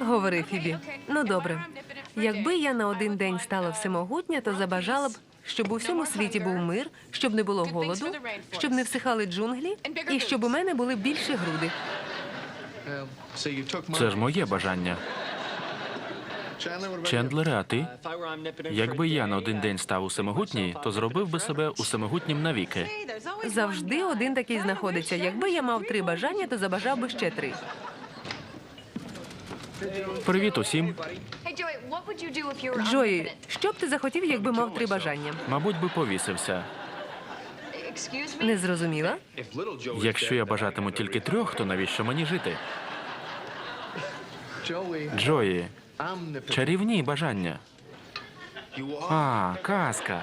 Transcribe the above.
Говори, Фібі. Ну добре. Якби я на один день стала всемогутня, то забажала б, щоб у всьому світі був мир, щоб не було голоду, щоб не всихали джунглі, і щоб у мене були більші груди. Це ж моє бажання. Чендлере, а ти? Якби я на один день став усемогутній, то зробив би себе усемогутнім навіки. Завжди один такий знаходиться. Якби я мав три бажання, то забажав би ще три. Привіт усім. Джої, що б ти захотів, якби мав три бажання? Мабуть, би повісився. Не зрозуміла? Якщо я бажатиму тільки трьох, то навіщо мені жити? Джої, Чарівні бажання. А, казка.